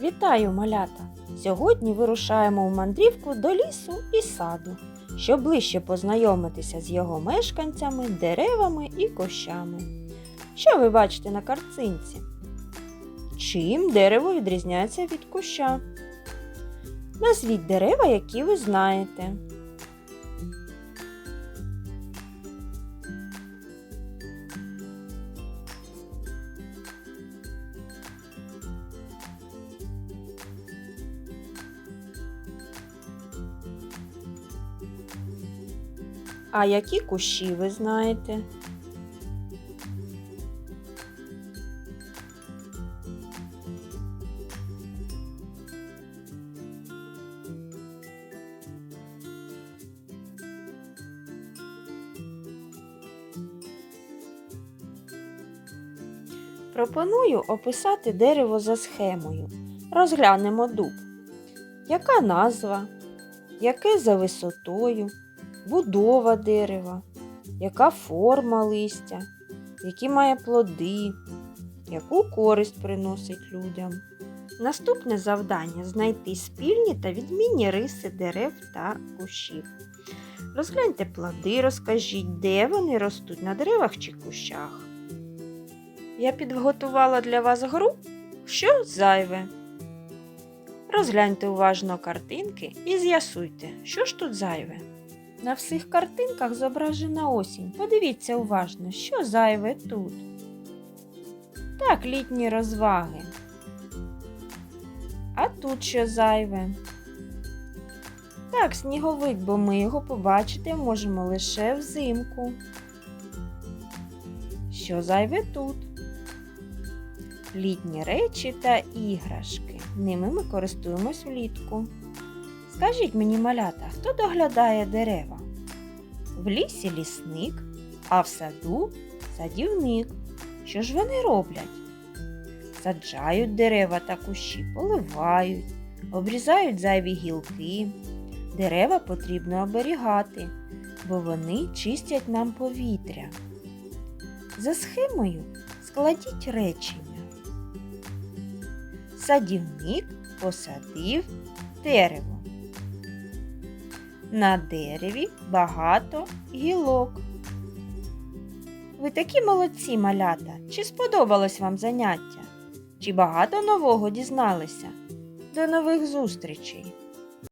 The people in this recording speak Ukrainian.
Вітаю, малята! Сьогодні вирушаємо у мандрівку до лісу і саду, щоб ближче познайомитися з його мешканцями, деревами і кощами. Що ви бачите на картинці? Чим дерево відрізняється від куща? Назвіть дерева, які ви знаєте. А які кущі ви знаєте? Пропоную описати дерево за схемою. Розглянемо дуб. Яка назва? Яке за висотою? Будова дерева? Яка форма листя? Які має плоди? Яку користь приносить людям? Наступне завдання знайти спільні та відмінні риси дерев та кущів. Розгляньте плоди, розкажіть, де вони ростуть на деревах чи кущах. Я підготувала для вас гру, що зайве. Розгляньте уважно картинки і з'ясуйте, що ж тут зайве. На всіх картинках зображена осінь. Подивіться уважно, що зайве тут. Так, літні розваги. А тут що зайве? Так, сніговик, бо ми його побачити можемо лише взимку. Що зайве тут? Літні речі та іграшки. Ними ми користуємось влітку. Скажіть мені, малята, хто доглядає дерева? В лісі лісник, а в саду садівник. Що ж вони роблять? Саджають дерева та кущі, поливають, обрізають зайві гілки. Дерева потрібно оберігати, бо вони чистять нам повітря. За схемою складіть речення. Садівник посадив дерево. На дереві багато гілок. Ви такі молодці, малята. Чи сподобалось вам заняття? Чи багато нового дізналися? До нових зустрічей!